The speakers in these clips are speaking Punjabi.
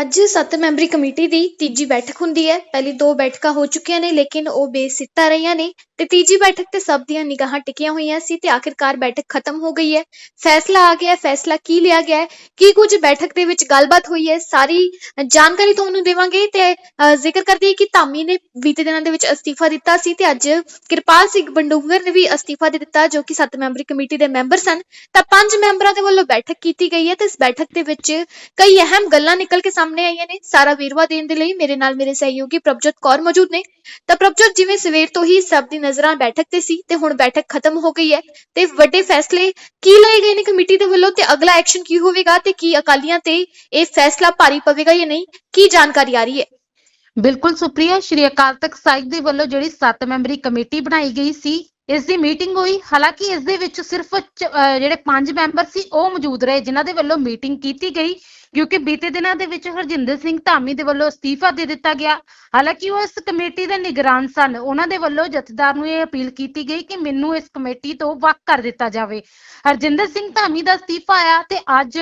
ਅੱਜ 7 ਮੈਂਬਰੀ ਕਮੇਟੀ ਦੀ ਤੀਜੀ ਬੈਠਕ ਹੁੰਦੀ ਹੈ। ਪਹਿਲੀ ਦੋ ਬੈਠਕਾਂ ਹੋ ਚੁੱਕੀਆਂ ਨੇ, ਲੇਕਿਨ ਉਹ ਬੇਸਿੱਟਾ ਰਹੀਆਂ ਨੇ ਤੇ ਤੀਜੀ ਬੈਠਕ ਤੇ ਸਭ ਦੀਆਂ ਨਿਗਾਹਾਂ ਟਿਕੀਆਂ ਹੋਈਆਂ ਸੀ ਤੇ ਆਖਿਰਕਾਰ ਬੈਠਕ ਖਤਮ ਹੋ ਗਈ ਹੈ। ਫੈਸਲਾ ਆ ਗਿਆ ਹੈ, ਫੈਸਲਾ ਕੀ ਲਿਆ ਗਿਆ ਹੈ? ਕੀ ਕੁਝ ਬੈਠਕ ਦੇ ਵਿੱਚ ਗੱਲਬਾਤ ਹੋਈ ਹੈ? ਸਾਰੀ ਜਾਣਕਾਰੀ ਤੁਹਾਨੂੰ ਦੇਵਾਂਗੇ ਤੇ ਜ਼ਿਕਰ ਕਰਦੀ ਹੈ ਕਿ ਧਾਮੀ ਨੇ ਬੀਤੇ ਦਿਨਾਂ ਦੇ ਵਿੱਚ ਅਸਤੀਫਾ ਦਿੱਤਾ ਸੀ ਤੇ ਅੱਜ ਕਿਰਪਾਲ ਸਿੰਘ ਬੰਡੂੰਗਰ ਨੇ ਵੀ ਅਸਤੀਫਾ ਦੇ ਦਿੱਤਾ ਜੋ ਕਿ 7 ਮੈਂਬਰੀ ਕਮੇਟੀ ਦੇ ਮੈਂਬਰ ਸਨ। ਤਾਂ ਪੰਜ ਮੈਂਬਰਾਂ ਦੇ ਵੱਲੋਂ ਬੈਠਕ ਕੀਤੀ ਗਈ ਹੈ ਤੇ ਇਸ ਬੈਠਕ ਦੇ ਵਿੱਚ ਕਈ ਅਹਿਮ ਗੱਲਾਂ ਨਿਕਲ ਕੇ ਸਾਹਮਣੇ ਆਈਆਂ ਨੇ, ਸਾਰਾ ਵੇਰਵਾ ਦੇਣ ਦੇ ਲਈ ਮੇਰੇ ਨਾਲ ਮੇਰੇ ਸਹਿਯੋਗੀ ਪ੍ਰਭਜੋਤ ਕੌਰ ਮੌਜੂਦ ਨੇ। ਤਾਂ ਪ੍ਰਭਜੋਤ, ਜਿਵੇਂ ਸਵੇਰ ਤੋਂ ਹੀ ਸਭ ਦੀ ਨਜ਼ਰਾਂ ਬੈਠਕ ਤੇ ਸੀ ਤੇ ਹੁਣ ਬੈਠਕ ਖਤਮ ਹੋ ਗਈ ਹੈ ਤੇ ਵੱਡੇ ਫੈਸਲੇ ਕੀ ਲਏ ਗਏ ਨੇ ਕਮੇਟੀ ਦੇ ਵੱਲੋਂ ਤੇ ਅਗਲਾ ਐਕਸ਼ਨ ਕੀ ਹੋਵੇਗਾ ਤੇ ਕੀ ਅਕਾਲੀਆਂ ਤੇ ਇਹ ਫੈਸਲਾ ਭਾਰੀ ਪਵੇਗਾ ਜਾਂ ਨਹੀਂ, ਕੀ ਜਾਣਕਾਰੀ ਆ ਰਹੀ ਹੈ? ਬਿਲਕੁਲ ਸੁਪਰੀਆ, ਸ਼੍ਰੀ ਅਕਾਲ ਤਖਤ ਸਾਹਿਬ ਦੇ ਵੱਲੋਂ ਜਿਹੜੀ 7 ਮੈਂਬਰੀ ਕਮੇਟੀ ਬਣਾਈ ਗਈ ਸੀ ਇਸ ਦੀ ਮੀਟਿੰਗ ਹੋਈ। ਹਾਲਾਂਕਿ ਇਸ ਦੇ ਵਿੱਚ ਸਿਰਫ ਜਿਹੜੇ ਪੰਜ ਮੈਂਬਰ ਸੀ, ਉਹ ਮੌਜੂਦ ਰਹੇ, ਜਿਨ੍ਹਾਂ ਦੇ ਵੱਲੋਂ ਮੀਟਿੰਗ ਕੀਤੀ ਗਈ, ਕਿਉਂਕਿ ਬੀਤੇ ਦਿਨਾਂ ਦੇ ਵਿੱਚ ਹਰਜਿੰਦਰ ਸਿੰਘ ਧਾਮੀ ਦੇ ਵੱਲੋਂ ਅਸਤੀਫਾ ਦੇ ਦਿੱਤਾ ਗਿਆ। ਹਾਲਾਂਕਿ ਉਹ ਇਸ ਕਮੇਟੀ ਦੇ ਨਿਗਰਾਨ ਸਨ। ਉਹਨਾਂ ਦੇ ਵੱਲੋਂ ਜਥੇਦਾਰ ਨੂੰ ਇਹ ਅਪੀਲ ਕੀਤੀ ਗਈ ਕਿ ਮੈਨੂੰ ਇਸ ਕਮੇਟੀ ਤੋਂ ਵੱਖ ਕਰ ਦਿੱਤਾ ਜਾਵੇ। ਹਰਜਿੰਦਰ ਸਿੰਘ ਧਾਮੀ ਦਾ ਅਸਤੀਫਾ ਆਇਆ ਤੇ ਅੱਜ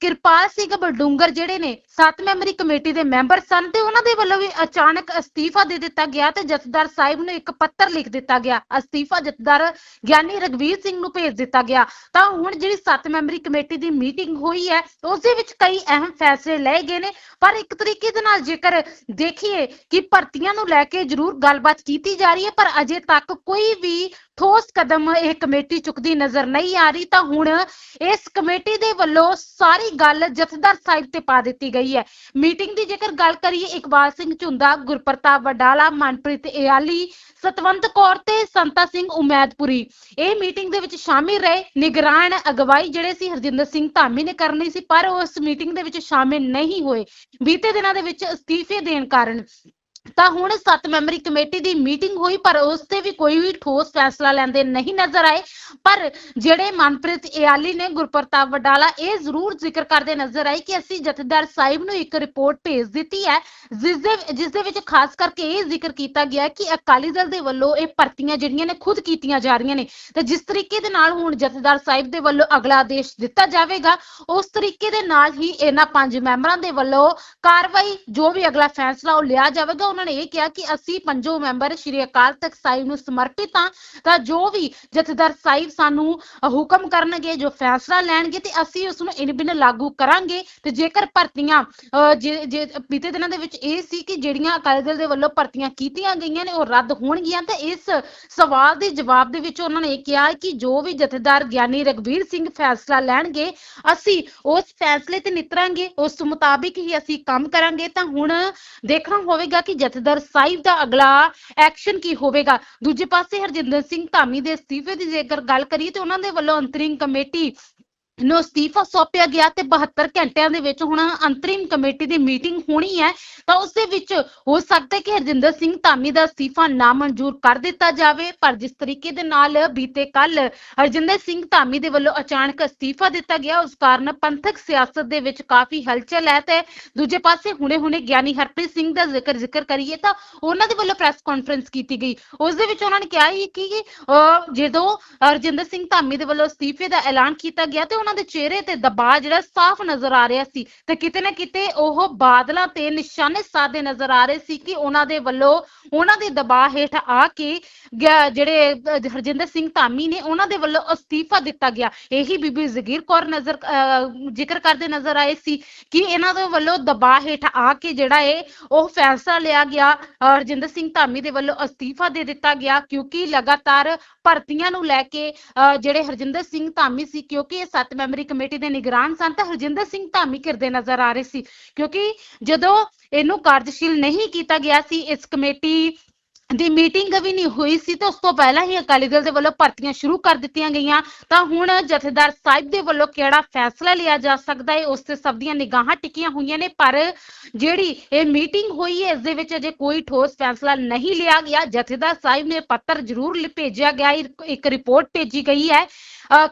ਕਿਰਪਾਲ ਸਿੰਘ ਬਲਡੂੰਗਰ ਜਿਹੜੇ ਨੇ 7 ਮੈਂਬਰੀ ਕਮੇਟੀ ਦੇ ਮੈਂਬਰ ਸਨ ਤੇ ਉਹਨਾਂ ਦੇ ਵੱਲੋਂ ਵੀ ਅਚਾਨਕ ਅਸਤੀਫਾ ਦੇ ਦਿੱਤਾ ਗਿਆ ਤੇ ਜਥੇਦਾਰ ਸਾਹਿਬ ਨੂੰ ਇੱਕ ਪੱਤਰ ਲਿਖ ਦਿੱਤਾ ਗਿਆ। ਅਸਤੀਫਾ ਜਥੇਦਾਰ ਗਿਆਨੀ ਰਗਵੀਰ ਸਿੰਘ ਨੂੰ ਭੇਜ ਦਿੱਤਾ ਗਿਆ। ਤਾਂ ਹੁਣ ਜਿਹੜੀ 7 ਮੈਂਬਰੀ ਕਮੇਟੀ ਦੀ ਮੀਟਿੰਗ ਹੋਈ ਹੈ ਉਸ ਦੇ ਵਿੱਚ ਕਈ ਅਹਿਮ ਫੈਸਲੇ ਲਏ ਗਏ ਨੇ। ਪਰ ਇੱਕ ਤਰੀਕੇ ਦੇ ਨਾਲ ਜੇਕਰ ਦੇਖੀਏ ਕਿ ਭਰਤੀਆਂ ਨੂੰ ਲੈ ਕੇ ਜ਼ਰੂਰ ਗੱਲਬਾਤ ਕੀਤੀ ਜਾ ਰਹੀ ਹੈ, ਪਰ ਅਜੇ ਤੱਕ ਕੋਈ ਵੀ ਠੋਸ ਕਦਮ ਇਹ ਕਮੇਟੀ ਚੁੱਕਦੀ ਨਜ਼ਰ ਨਹੀਂ ਆ ਰਹੀ, ਤਾਂ ਹੁਣ ਇਸ ਕਮੇਟੀ ਦੇ ਵੱਲੋਂ ਸਾਰੀ ਗੱਲ ਜਥੇਦਾਰ ਸਾਹਿਬ ਤੇ ਪਾ ਦਿੱਤੀ ਗਈ ਹੈ। ਮੀਟਿੰਗ ਦੀ ਜੇਕਰ ਗੱਲ ਕਰੀਏ, ਇਕਬਾਲ ਸਿੰਘ ਝੁੰਦਾ, ਗੁਰਪ੍ਰਤਾਪ ਵਡਾਲਾ, ਮਨਪ੍ਰੀਤ ਇਆਲੀ, ਸਤਵੰਤ ਕੌਰ ਤੇ ਸੰਤਾ ਸਿੰਘ ਉਮੈਦਪੁਰੀ। ਇਹ ਮੀਟਿੰਗ ਦੇ ਵਿੱਚ ਸ਼ਾਮਿਲ ਰਹੇ। ਨਿਗਰਾਨ ਅਗਵਾਈ ਜਿਹੜੇ ਸੀ, ਹਰਜਿੰਦਰ ਸਿੰਘ ਧਾਮੀ ਨੇ ਕਰਨੀ ਸੀ, ਪਰ ਉਹ ਉਸ ਮੀਟਿੰਗ ਦੇ ਵਿੱਚ ਸ਼ਾਮਿਲ ਨਹੀਂ ਹੋਏ। ਬੀਤੇ ਦਿਨਾਂ ਦੇ ਵਿੱਚ ਅਸਤੀਫੇ ਦੇਣ ਕਾਰਨ ਤਾਂ ਹੁਣ 7 ਮੈਂਬਰੀ ਕਮੇਟੀ ਦੀ ਮੀਟਿੰਗ ਹੋਈ, ਪਰ ਉਸ ਤੇ ਵੀ ਕੋਈ ਵੀ ਠੋਸ ਫੈਸਲਾ ਲੈਂਦੇ ਨਹੀਂ ਨਜ਼ਰ ਆਏ। ਪਰ ਜਿਹੜੇ ਮਨਪ੍ਰੀਤ ਇਆਲੀ ਨੇ ਗੁਰਪ੍ਰਤਾਪ ਵਡਾਲਾ, ਇਹ ਜ਼ਰੂਰ ਜ਼ਿਕਰ ਕਰਦੇ ਨਜ਼ਰ ਆਏ ਕਿ ਅਸੀਂ ਜਥੇਦਾਰ ਸਾਹਿਬ ਨੂੰ ਇੱਕ ਰਿਪੋਰਟ ਭੇਜ ਦਿੱਤੀ ਹੈ, ਜਿਸ ਦੇ ਜਿਸ ਦੇ ਵਿੱਚ ਖਾਸ ਕਰਕੇ ਇਹ ਜ਼ਿਕਰ ਕੀਤਾ ਗਿਆ ਕਿ ਅਕਾਲੀ ਦਲ ਦੇ ਵੱਲੋਂ ਇਹ ਭਰਤੀਆਂ ਜਿਹੜੀਆਂ ਨੇ ਖੁਦ ਕੀਤੀਆਂ ਜਾ ਰਹੀਆਂ ਨੇ। ਤੇ ਜਿਸ ਤਰੀਕੇ ਦੇ ਨਾਲ ਹੁਣ ਜਥੇਦਾਰ ਸਾਹਿਬ ਦੇ ਵੱਲੋਂ ਅਗਲਾ ਆਦੇਸ਼ ਦਿੱਤਾ ਜਾਵੇਗਾ, ਉਸ ਤਰੀਕੇ ਦੇ ਨਾਲ ਹੀ ਇਹਨਾਂ ਪੰਜ ਮੈਂਬਰਾਂ ਦੇ ਵੱਲੋਂ ਕਾਰਵਾਈ, ਜੋ ਵੀ ਅਗਲਾ ਫੈਸਲਾ ਉਹ ਲਿਆ ਜਾਵੇਗਾ ਉਹਨਾਂ ਨੇ ਇਹ ਕਿਹਾ ਕਿ ਅਸੀਂ ਪੰਜੋ ਮੈਂਬਰ ਸ਼੍ਰੀ ਅਕਾਲ ਤਖਤ ਸਾਹਿਬ ਨੂੰ ਸਮਰਪਿਤ ਹਾਂ ਤਾਂ ਜੋ ਵੀ ਜਥੇਦਾਰ ਸਾਹਿਬ ਸਾਨੂੰ ਹੁਕਮ ਕਰਨਗੇ, ਜੋ ਫੈਸਲਾ ਲੈਣਗੇ ਤੇ ਅਸੀਂ ਉਸ ਨੂੰ ਇਨ ਲਾਗੂ ਕਰਾਂਗੇ। ਤੇ ਜੇਕਰ ਭਰਤੀਆਂ ਜੇ ਬੀਤੇ ਦਿਨਾਂ ਦੇ ਵਿੱਚ ਇਹ ਸੀ ਕਿ ਜਿਹੜੀਆਂ ਅਕਾਲੀ ਦਲ ਦੇ ਵੱਲੋਂ ਭਰਤੀਆਂ ਕੀਤੀਆਂ ਗਈਆਂ ਨੇ, ਉਹ ਰੱਦ ਹੋਣਗੀਆਂ, ਤੇ ਇਸ ਸਵਾਲ ਦੇ ਜਵਾਬ ਦੇ ਵਿੱਚ ਉਹਨਾਂ ਨੇ ਇਹ ਕਿਹਾ ਕਿ ਜੋ ਵੀ ਜਥੇਦਾਰ ਗਿਆਨੀ ਰਗਵੀਰ ਸਿੰਘ ਫੈਸਲਾ ਲੈਣਗੇ, ਅਸੀਂ ਉਸ ਫੈਸਲੇ ਤੇ ਨਿਤਰਾਂਗੇ, ਉਸ ਮੁਤਾਬਿਕ ਹੀ ਅਸੀਂ ਕੰਮ ਕਰਾਂਗੇ। ਤਾਂ ਹੁਣ ਦੇਖਣਾ ਹੋਵੇਗਾ ਕਿ ਜਥੇਦਾਰ ਸਾਹਿਬ ਦਾ ਅਗਲਾ ਐਕਸ਼ਨ ਕੀ ਹੋਵੇਗਾ? ਦੂਜੇ ਪਾਸੇ ਹਰਜਿੰਦਰ ਸਿੰਘ ਧਾਮੀ ਦੇ ਅਸਤੀਫੇ ਦੀ ਜੇਕਰ ਗੱਲ ਕਰੀਏ ਤੇ ਉਹਨਾਂ ਦੇ ਵੱਲੋਂ ਅੰਤਰਿੰਗ ਕਮੇਟੀ ਨੂੰ ਅਸਤੀਫਾ ਸੌਂਪਿਆ ਗਿਆ ਤੇ 72 ਘੰਟਿਆਂ ਦੇ ਵਿੱਚ ਹੁਣ ਅੰਤਰਿਮ ਕਮੇਟੀ ਦੀ ਮੀਟਿੰਗ ਹੋਣੀ ਹੈ ਤਾਂ ਉਸ ਦੇ ਵਿੱਚ ਹੋ ਸਕਦਾ ਹੈ ਕਿ ਹਰਜਿੰਦਰ ਸਿੰਘ ਧਾਮੀ ਦਾ ਅਸਤੀਫਾ ਨਾ ਮਨਜ਼ੂਰ ਕਰ ਦਿੱਤਾ ਜਾਵੇ ਪਰ ਜਿਸ ਤਰੀਕੇ ਦੇ ਨਾਲ ਬੀਤੇ ਕੱਲ ਹਰਜਿੰਦਰ ਸਿੰਘ ਧਾਮੀ ਦੇ ਵੱਲੋਂ ਅਚਾਨਕ ਅਸਤੀਫਾ ਦਿੱਤਾ ਗਿਆ ਉਸ ਕਾਰਨ ਪੰਥਕ ਸਿਆਸਤ ਦੇ ਵਿੱਚ ਕਾਫੀ ਹਲਚਲ ਹੈ ਤੇ ਦੂਜੇ ਪਾਸੇ ਹੁਣੇ-ਹੁਣੇ ਗਿਆਨੀ ਹਰਪ੍ਰੀਤ ਸਿੰਘ ਦਾ ਜ਼ਿਕਰ ਜ਼ਿਕਰ ਕਰੀਏ ਤਾਂ ਉਹਨਾਂ ਦੇ ਵੱਲੋਂ ਪ੍ਰੈਸ ਕਾਨਫਰੰਸ ਕੀਤੀ ਗਈ। ਉਸ ਦੇ ਵਿੱਚ ਉਹਨਾਂ ਨੇ ਕਿਹਾ ਸੀ ਕਿ ਅਹ, ਜਦੋਂ ਹਰਜਿੰਦਰ ਸਿੰਘ ਧਾਮੀ ਦੇ ਵੱਲੋਂ ਅਸਤੀਫੇ ਦਾ ਐਲਾਨ ਕੀਤਾ ਗਿਆ ਤੇ ਉਹਨਾਂ ਦੇ ਚਿਹਰੇ ਤੇ ਦਬਾਅ ਜਿਹੜਾ ਸਾਫ਼ ਨਜ਼ਰ ਆ ਰਿਹਾ ਸੀ ਤੇ ਕਿਤੇ ਨਾ ਕਿਤੇ ਉਹ ਬਾਦਲਾਂ ਤੇ ਨਿਸ਼ਾਨੇ ਸਾਧੇ ਨਜ਼ਰ ਆ ਰਹੇ ਸੀ ਕਿ ਉਹਨਾਂ ਦੇ ਵੱਲੋਂ ਉਹਨਾਂ ਦੇ ਦਬਾਅ ਹੇਠ ਆ ਕੇ ਜਿਹੜੇ ਹਰਜਿੰਦਰ ਸਿੰਘ ਧਾਮੀ ਨੇ ਉਹਨਾਂ ਦੇ ਵੱਲੋਂ ਅਸਤੀਫਾ ਦਿੱਤਾ ਗਿਆ। ਇਹੀ ਬੀਬੀ ਜ਼ਗੀਰ ਕੌਰ ਨਜ਼ਰ ਜ਼ਿਕਰ ਕਰਦੇ ਨਜ਼ਰ ਆਏ ਸੀ ਕਿ ਇਹਨਾਂ ਦੇ ਵੱਲੋਂ ਦਬਾਅ ਹੇਠ ਆ ਕੇ ਜਿਹੜਾ ਹੈ ਉਹ ਫੈਸਲਾ ਲਿਆ ਗਿਆ। ਹਰਜਿੰਦਰ ਸਿੰਘ ਧਾਮੀ ਦੇ ਵੱਲੋਂ ਅਸਤੀਫਾ ਦੇ ਦਿੱਤਾ ਗਿਆ ਕਿਉਂਕਿ ਲਗਾਤਾਰ ਭਰਤੀਆਂ ਨੂੰ ਲੈ ਕੇ ਅਹ, ਜਿਹੜੇ ਹਰਜਿੰਦਰ ਸਿੰਘ ਧਾਮੀ ਸੀ ਕਿਉਂਕਿ ਇਹ ਸੱਤ ਮੈਂਬਰੀ ਕਮੇਟੀ ਦੇ ਨਿਗਰਾਨ ਸਨ, ਤਾਂ ਹਰਜਿੰਦਰ ਸਿੰਘ ਧਾਮੀ ਕਿਰਦੇ ਨਜ਼ਰ ਆ ਰਹੇ ਸੀ, ਕਿਉਂਕਿ ਜਦੋਂ ਇਹਨੂੰ ਕਾਰਜਸ਼ੀਲ ਨਹੀਂ ਕੀਤਾ ਗਿਆ ਸੀ, ਇਸ ਕਮੇਟੀ ਦੀ ਮੀਟਿੰਗ ਵੀ ਨਹੀਂ ਹੋਈ ਸੀ, ਤੇ ਉਸ ਤੋਂ ਪਹਿਲਾਂ ਹੀ ਅਕਾਲੀ ਦਲ ਦੇ ਵੱਲੋਂ ਭਰਤੀਆਂ ਸ਼ੁਰੂ ਕਰ ਦਿੱਤੀਆਂ ਗਈਆਂ, ਤਾਂ ਹੁਣ ਜਥੇਦਾਰ ਸਾਹਿਬ ਦੇ ਵੱਲੋਂ ਕਿਹੜਾ ਫੈਸਲਾ ਲਿਆ ਜਾ ਸਕਦਾ ਹੈ, ਉਸ ਤੇ ਸਭ ਦੀਆਂ ਨਿਗਾਹਾਂ ਟਿਕੀਆਂ ਹੋਈਆਂ ਨੇ, ਪਰ ਜਿਹੜੀ ਇਹ ਮੀਟਿੰਗ ਹੋਈ ਹੈ, ਇਸ ਦੇ ਵਿੱਚ ਅਜੇ ਕੋਈ ਠੋਸ ਫੈਸਲਾ ਨਹੀਂ ਲਿਆ ਗਿਆ, ਜਥੇਦਾਰ ਸਾਹਿਬ ਨੇ ਪੱਤਰ ਜ਼ਰੂਰ ਭੇਜਿਆ ਗਿਆ ਇੱਕ- ਰਿਪੋਰਟ ਭੇਜੀ ਗਈ ਹੈ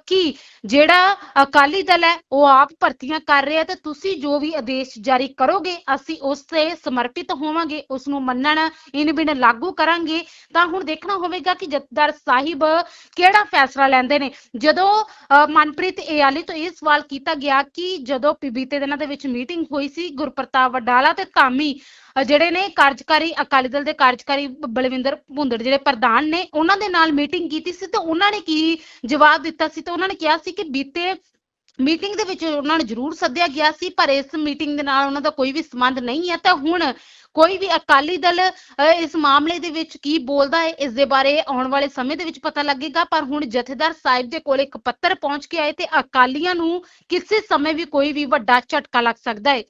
ਕਿ ਜਿਹੜਾ ਅਕਾਲੀ ਦਲ ਹੈ, ਉਹ ਆਪ ਭਰਤੀਆਂ ਕਰ ਰਿਹਾ ਤੇ ਤੁਸੀਂ ਜੋ ਵੀ ਆਦੇਸ਼ ਜਾਰੀ ਕਰੋਗੇ, ਅਸੀਂ ਉਸ ਤੇ ਸਮਰਪਿਤ ਹੋਵਾਂਗੇ ਉਸ ਨੂੰ ਮੰਨਣ ਇਨ ਬਿਨ ਲਾਗੂ ਕਰਾਂਗੇ। ਤਾਂ ਹੁਣ ਦੇਖਣਾ ਹੋਵੇਗਾ ਕਿ ਜਥੇਦਾਰ ਸਾਹਿਬ ਕਿਹੜਾ ਫੈਸਲਾ ਲੈਂਦੇ ਨੇ। ਜਦੋਂ ਮਨਪ੍ਰੀਤ ਇਆਲੀ ਤੋਂ ਇਹ ਸਵਾਲ ਕੀਤਾ ਗਿਆ ਕਿ ਜਦੋਂ ਬੀਤੇ ਦਿਨਾਂ ਦੇ ਵਿੱਚ ਮੀਟਿੰਗ ਹੋਈ ਸੀ, ਗੁਰਪ੍ਰਤਾਪ ਵਡਾਲਾ ਤੇ ਧਾਮੀ ਜਿਹੜੇ ਨੇ ਕਾਰਜਕਾਰੀ, ਅਕਾਲੀ ਦਲ ਦੇ ਕਾਰਜਕਾਰੀ ਬਲਵਿੰਦਰ ਭੁੰਦੜ ਜਿਹੜੇ ਪ੍ਰਧਾਨ ਨੇ, ਉਹਨਾਂ ਦੇ ਨਾਲ ਮੀਟਿੰਗ ਕੀਤੀ ਸੀ ਤੇ ਉਹਨਾਂ ਨੇ ਕੀ ਜਵਾਬ ਦਿੱਤਾ ਸੀ ਤੇ ਉਹਨਾਂ ਨੇ ਕਿਹਾ ਸੀ ਕਿ ਬੀਤੇ ਮੀਟਿੰਗ ਦੇ ਵਿੱਚ ਉਹਨਾਂ ਨੂੰ ਜ਼ਰੂਰ ਸੱਦਿਆ ਗਿਆ ਸੀ, ਪਰ ਇਸ ਮੀਟਿੰਗ ਦੇ ਨਾਲ ਉਹਨਾਂ ਦਾ ਕੋਈ ਵੀ ਸੰਬੰਧ ਨਹੀਂ ਹੈ। ਤਾਂ ਹੁਣ ਕੋਈ ਵੀ ਅਕਾਲੀ ਦਲ ਇਸ ਮਾਮਲੇ ਦੇ ਵਿੱਚ ਕੀ ਬੋਲਦਾ ਹੈ, ਇਸ ਦੇ ਬਾਰੇ ਆਉਣ ਵਾਲੇ ਸਮੇਂ ਦੇ ਵਿੱਚ ਪਤਾ ਲੱਗੇਗਾ। ਪਰ ਹੁਣ ਜਥੇਦਾਰ ਸਾਹਿਬ ਦੇ ਕੋਲ ਇੱਕ ਪੱਤਰ ਪਹੁੰਚ ਕੇ ਆਏ ਤੇ ਅਕਾਲੀਆਂ ਨੂੰ ਕਿਸੇ ਸਮੇਂ ਵੀ ਕੋਈ ਵੀ ਵੱਡਾ ਝਟਕਾ ਲੱਗ ਸਕਦਾ ਹੈ।